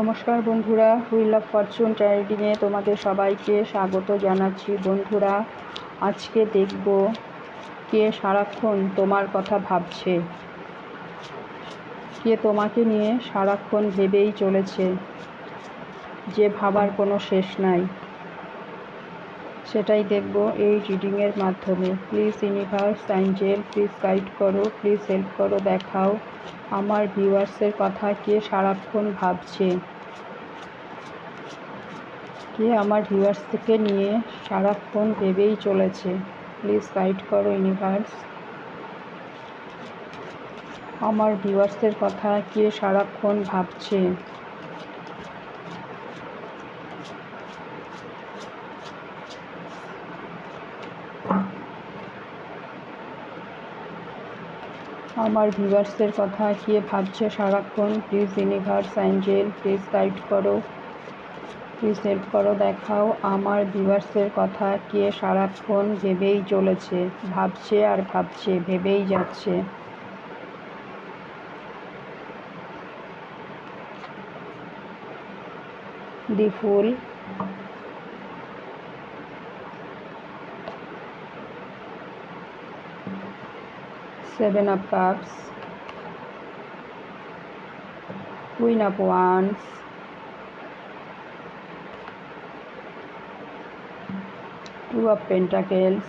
নমস্কার বন্ধুরা wheel of Fortune ট্রেডিংয়ে তোমাদের সবাইকে স্বাগত জানাচ্ছি বন্ধুরা আজকে দেখব কে সারাক্ষণ তোমার কথা ভাবছে কে তোমাকে নিয়ে সারাক্ষণ ভেবেই চলেছে যে ভাবার কোনো শেষ নাই সেটাই দেখব এই রিডিংয়ের মাধ্যমে please universe angel please guide করো প্লিজ হেল্প করো দেখাও আমার ভিউয়ার্সের কথা কে সারাক্ষণ ভাবছে কে আমার ভিউয়ার্সকে নিয়ে সারাক্ষণ ভেবেই চলেছে প্লিজ গাইড করো ইউনিভার্স আমার ভিউয়ার্সের কথা কে সারাক্ষণ ভাবছে আমার ভিউয়ার্সদের কথা কে ভাবছে সারাক্ষণ please universe angel please guide করো প্লিজ হেল্প করো দেখাও আমার ভিউয়ার্সদের কথা কে সারাক্ষণ ভেবেই চলেছে ভাবছে আর ভাবছে ভেবেই যাচ্ছে the fool Seven of Cups, Queen of Wands, Two of Pentacles,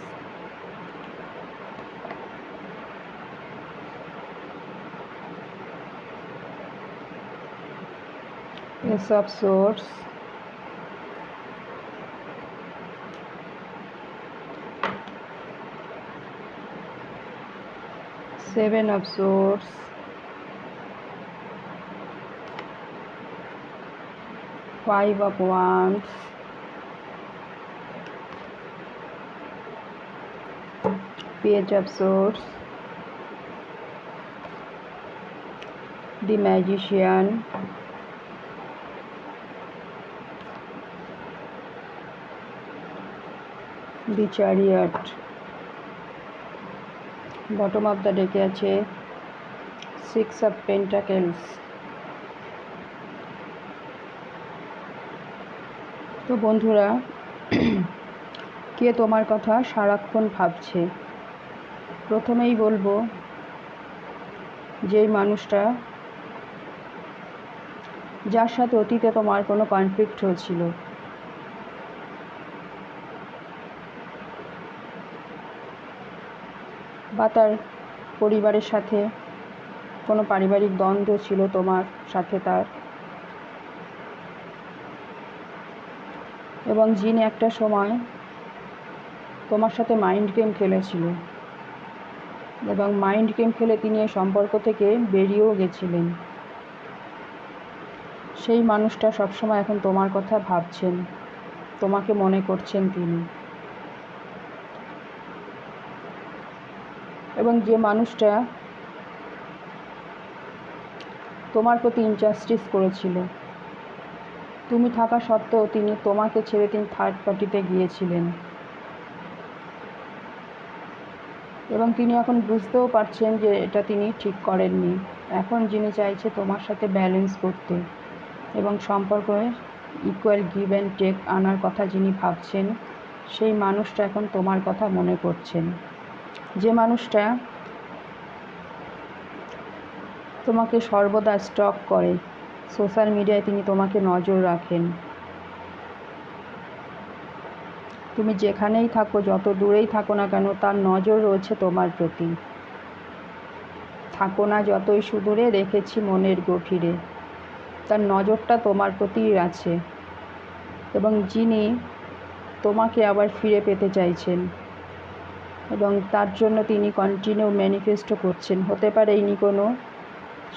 Ace of Swords, Seven of swords five of wands page of swords the magician the chariot bottom of the ডেকে আছে সিক্স অফ পেন্টাকেলস তো বন্ধুরা কে তোমার কথা সারাক্ষণ ভাবছে প্রথমেই বলবো যেই মানুষটা যার সাথে অতীতে তোমার কোনো কনফ্লিক্ট হয়েছিল বা তার পরিবারের সাথে কোনো পারিবারিক দ্বন্দ্ব ছিল তোমার সাথে তার এবং জিন একটা সময় তোমার সাথে মাইন্ড গেম খেলেছিল এবং মাইন্ড গেম খেলে তিনি এই সম্পর্ক থেকে বেরিয়েও গেছিলেন সেই মানুষটা সবসময় এখন তোমার কথা ভাবছেন তোমাকে মনে করছেন তিনি এবং যে মানুষটা তোমার প্রতি ইনজাস্টিস করেছিল তুমি থাকা সত্ত্বেও তিনি তোমাকে ছেড়ে তিনি থার্ড পার্টিতে গিয়েছিলেন এবং তিনি এখন বুঝতেও পারছেন যে এটা তিনি ঠিক করেননি এখন যিনি চাইছে তোমার সাথে ব্যালেন্স করতে এবং সম্পর্কে ইকুয়াল গিভ অ্যান্ড টেক আনার কথা যিনি ভাবছেন সেই মানুষটা এখন তোমার কথা মনে করছেন যে মানুষটা তোমাকে সর্বদা স্টক করে সোশ্যাল মিডিয়ায় তিনি তোমাকে নজর রাখেন তুমি যেখানেই থাকো যত দূরেই থাকো না কেন তার নজর রয়েছে তোমার প্রতি থাকো না যতই সুদূরে রেখেছি মনের গভীরে তার নজরটা তোমার প্রতিই আছে এবং যিনি তোমাকে আবার ফিরে পেতে চাইছেন এবং তার জন্য তিনি কন্টিনিউ ম্যানিফেস্টো করছেন হতে পারে ইনি কোনো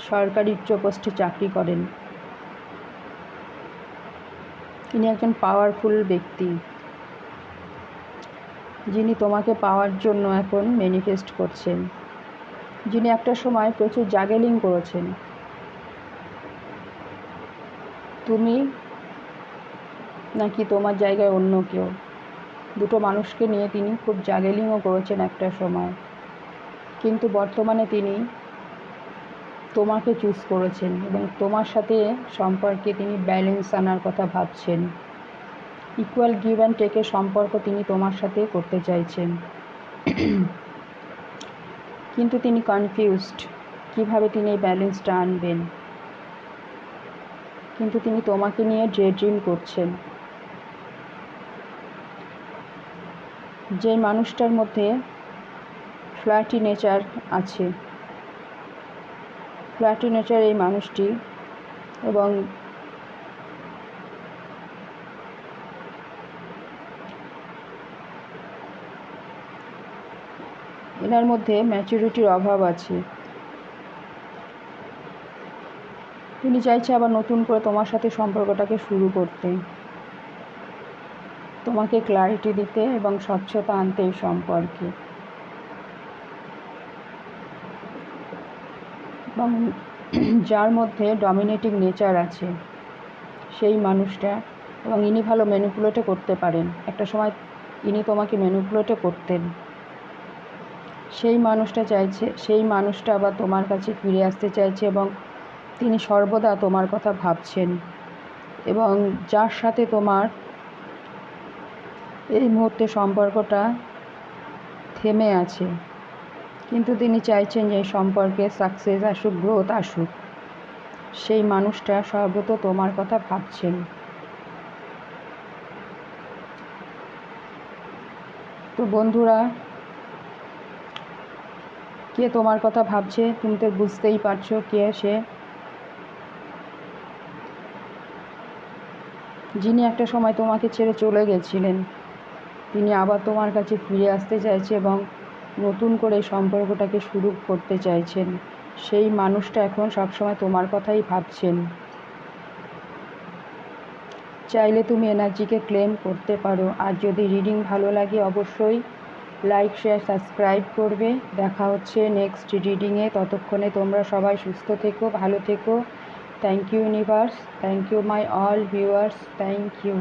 সরকারি উচ্চপোস্টে চাকরি করেন ইনি একজন পাওয়ারফুল ব্যক্তি যিনি তোমাকে পাওয়ার জন্য এখন ম্যানিফেস্ট করছেন যিনি একটা সময় প্রচুর জাগেলিং করেছেন তুমি নাকি তোমার জায়গায় অন্য কেউ দুটো মানুষকে নিয়ে তিনি খুব জাগেলিংও করেছেন একটা সময় কিন্তু বর্তমানে তিনি তোমাকে চুজ করেছেন এবং তোমার সাথে সম্পর্কে তিনি ব্যালেন্স আনার কথা ভাবছেন ইকুয়াল গিভ অ্যান্ড টেকের সম্পর্ক তিনি তোমার সাথে করতে চাইছেন কিন্তু তিনি কনফিউজড কিভাবে তিনি এই ব্যালেন্সটা আনবেন কিন্তু তিনি তোমাকে নিয়ে ড্রে ড্রিম করছেন যে মানুষটার মধ্যে ফ্ল্যাটি নেচার আছে ফ্ল্যাটি নেচার এই মানুষটি এবং এনার মধ্যে ম্যাচুরিটির অভাব আছে তিনি চাইছে আবার নতুন করে তোমার সাথে সম্পর্কটাকে শুরু করতে তোমাকে ক্লারিটি দিতে এবং স্বচ্ছতা আনতে এই সম্পর্কে এবং যার মধ্যে ডমিনেটিং নেচার আছে সেই মানুষটা এবং ইনি ভালো ম্যানুপুলেটও করতে পারেন একটা সময় ইনি তোমাকে ম্যানুপুলেটও করতেন সেই মানুষটা চাইছে সেই মানুষটা আবার তোমার কাছে ফিরে আসতে চাইছে এবং তিনি সর্বদা তোমার কথা ভাবছেন এবং যার সাথে তোমার এই মুহূর্তে সম্পর্কটা থেমে আছে কিন্তু তিনি চাইছেন যে সম্পর্কে সাকসেস আসুক গ্রোথ আসুক সেই মানুষটা সর্বত তোমার কথা ভাবছেন তো বন্ধুরা কে তোমার কথা ভাবছে তুমি তো বুঝতেই পারছো কে সে যিনি একটা সময় তোমাকে ছেড়ে চলে গেছিলেন তিনি আবার তোমার কাছে ফিরে আসতে চাইছে এবং নতুন করে সম্পর্কটাকে শুরু করতে চাইছেন সেই মানুষটা এখন সবসময় তোমার কথাই ভাবছেন চাইলে তুমি এনার্জিকে ক্লেম করতে পারো আর যদি রিডিং ভালো লাগে অবশ্যই লাইক শেয়ার সাবস্ক্রাইব করবে দেখা হচ্ছে নেক্সট রিডিংয়ে ততক্ষণে তোমরা সবাই সুস্থ থেকো ভালো থেকো thank you universe thank you my all viewers thank you